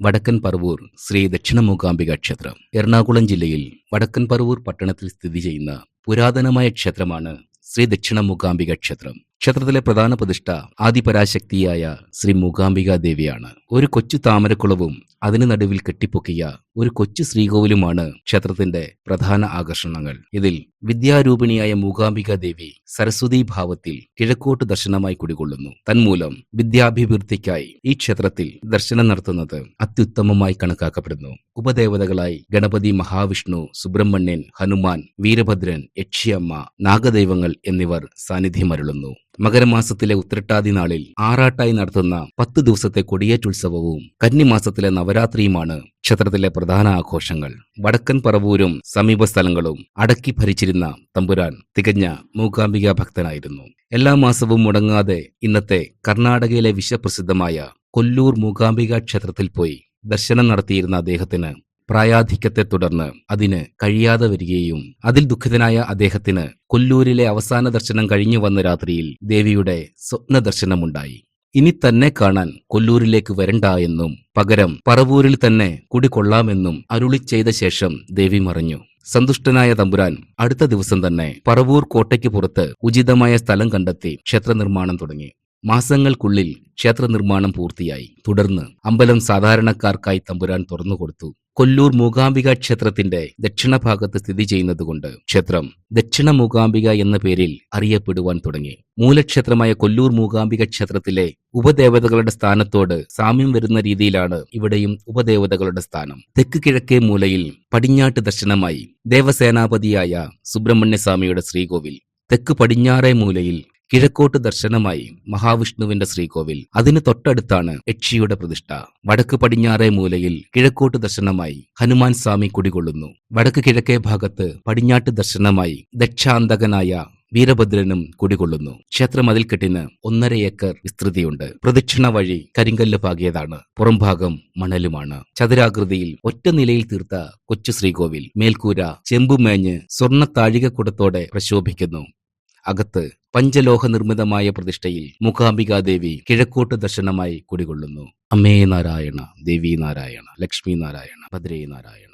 വടക്കൻ പറവൂർ ശ്രീ ദക്ഷിണമൂകാംബിക ക്ഷേത്രം. എറണാകുളം ജില്ലയിൽ വടക്കൻ പറവൂർ പട്ടണത്തിൽ സ്ഥിതി ചെയ്യുന്ന പുരാതനമായ ക്ഷേത്രമാണ് ശ്രീ ദക്ഷിണമൂകാംബിക ക്ഷേത്രം. ക്ഷേത്രത്തിലെ പ്രധാന പ്രതിഷ്ഠ ആദിപരാശക്തിയായ ശ്രീ മൂകാംബിക ദേവിയാണ്. ഒരു കൊച്ചു താമരക്കുളവും അതിന് നടുവിൽ കെട്ടിപ്പൊക്കിയ ഒരു കൊച്ചു ശ്രീകോവിലുമാണ് ക്ഷേത്രത്തിന്റെ പ്രധാന ആകർഷണങ്ങൾ. ഇതിൽ വിദ്യാരൂപിണിയായ മൂകാംബിക ദേവി സരസ്വതി ഭാവത്തിൽ കിഴക്കോട്ട് ദർശനമായി കുടികൊള്ളുന്നു. തന്മൂലം വിദ്യാഭിവൃദ്ധിക്കായി ഈ ക്ഷേത്രത്തിൽ ദർശനം നടത്തുന്നത് അത്യുത്തമമായി കണക്കാക്കപ്പെടുന്നു. ഉപദേവതകളായി ഗണപതി മഹാവിഷ്ണു സുബ്രഹ്മണ്യൻ ഹനുമാൻ വീരഭദ്രൻ യക്ഷിയമ്മ നാഗദൈവങ്ങൾ എന്നിവർ സാന്നിധ്യമരുളുന്നു മകരമാസത്തിലെ ഉത്രട്ടാതി നാളിൽ ആറാട്ടായി നടത്തുന്ന പത്ത് ദിവസത്തെ കൊടിയേറ്റുത്സവവും കന്നിമാസത്തിലെ നവരാത്രിയുമാണ് ക്ഷേത്രത്തിലെ പ്രധാന ആഘോഷങ്ങൾ. വടക്കൻ പറവൂരും സമീപ സ്ഥലങ്ങളും അടക്കി ഭരിച്ചിരുന്ന തമ്പുരാൻ തികഞ്ഞ മൂകാംബിക ഭക്തനായിരുന്നു. എല്ലാ മാസവും മുടങ്ങാതെ ഇന്നത്തെ കർണാടകയിലെ വിശ്വപ്രസിദ്ധമായ കൊല്ലൂർ മൂകാംബിക ക്ഷേത്രത്തിൽ പോയി ദർശനം നടത്തിയിരുന്ന അദ്ദേഹത്തിന് പ്രായാധിക്യത്തെ തുടർന്ന് അതിന് കഴിയാതെ വരികയും അതിൽ ദുഃഖിതനായ അദ്ദേഹത്തിന് കൊല്ലൂരിലെ അവസാന ദർശനം കഴിഞ്ഞു വന്ന രാത്രിയിൽ ദേവിയുടെ സ്വപ്ന ദർശനമുണ്ടായി ഇനി തന്നെ കാണാൻ കൊല്ലൂരിലേക്ക് വരണ്ട എന്നും പകരം പറവൂരിൽ തന്നെ കുടികൊള്ളാമെന്നും അരുളി ചെയ്ത ശേഷം ദേവി മറഞ്ഞു. സന്തുഷ്ടനായ തമ്പുരാൻ അടുത്ത ദിവസം തന്നെ പറവൂർ കോട്ടയ്ക്ക് പുറത്ത് ഉചിതമായ സ്ഥലം കണ്ടെത്തി ക്ഷേത്ര നിർമ്മാണം തുടങ്ങി. മാസങ്ങൾക്കുള്ളിൽ ക്ഷേത്ര നിർമ്മാണം പൂർത്തിയായി. തുടർന്ന് അമ്പലം സാധാരണക്കാർക്കായി തമ്പുരാൻ തുറന്നുകൊടുത്തു. കൊല്ലൂർ മൂകാംബിക ക്ഷേത്രത്തിന്റെ ദക്ഷിണഭാഗത്ത് സ്ഥിതി ചെയ്യുന്നതുകൊണ്ട് ക്ഷേത്രം ദക്ഷിണ മൂകാംബിക എന്ന പേരിൽ അറിയപ്പെടുവാൻ തുടങ്ങി. മൂലക്ഷേത്രമായ കൊല്ലൂർ മൂകാംബിക ക്ഷേത്രത്തിലെ ഉപദേവതകളുടെ സ്ഥാനത്തോട് സാമ്യം വരുന്ന രീതിയിലാണ് ഇവിടെയും ഉപദേവതകളുടെ സ്ഥാനം. തെക്ക് കിഴക്കേ മൂലയിൽ പടിഞ്ഞാട്ട് ദർശനമായി ദേവസേനാപതിയായ സുബ്രഹ്മണ്യസ്വാമിയുടെ ശ്രീകോവിൽ. തെക്ക് പടിഞ്ഞാറേ മൂലയിൽ കിഴക്കോട്ട് ദർശനമായി മഹാവിഷ്ണുവിന്റെ ശ്രീകോവിൽ. അതിന് തൊട്ടടുത്താണ് യക്ഷിയുടെ പ്രതിഷ്ഠ. വടക്ക് പടിഞ്ഞാറേ മൂലയിൽ കിഴക്കോട്ട് ദർശനമായി ഹനുമാൻ സ്വാമി കുടികൊള്ളുന്നു. വടക്ക് കിഴക്കേ ഭാഗത്ത് പടിഞ്ഞാട്ട് ദർശനമായി ദക്ഷാന്തകനായ വീരഭദ്രനും കുടികൊള്ളുന്നു. ക്ഷേത്ര മതിൽക്കെട്ടിന് ഒന്നര ഏക്കർ വിസ്തൃതിയുണ്ട്. പ്രദക്ഷിണ വഴി കരിങ്കല്ല് പാകിയതാണ്. പുറംഭാഗം മണലുമാണ്. ചതുരാകൃതിയിൽ ഒറ്റ നിലയിൽ തീർത്ത കൊച്ചു ശ്രീകോവിൽ. മേൽക്കൂര ചെമ്പുമേഞ്ഞ് സ്വർണ താഴികക്കുടത്തോടെ പ്രശോഭിക്കുന്നു. അകത്ത് പഞ്ചലോഹ നിർമ്മിതമായ പ്രതിഷ്ഠയിൽ മുഖാംബികാദേവി കിഴക്കോട്ട് ദർശനമായി കുടികൊള്ളുന്നു. അമ്മേ നാരായണ ദേവി നാരായണ ലക്ഷ്മി നാരായണ ഭദ്രേ നാരായണ.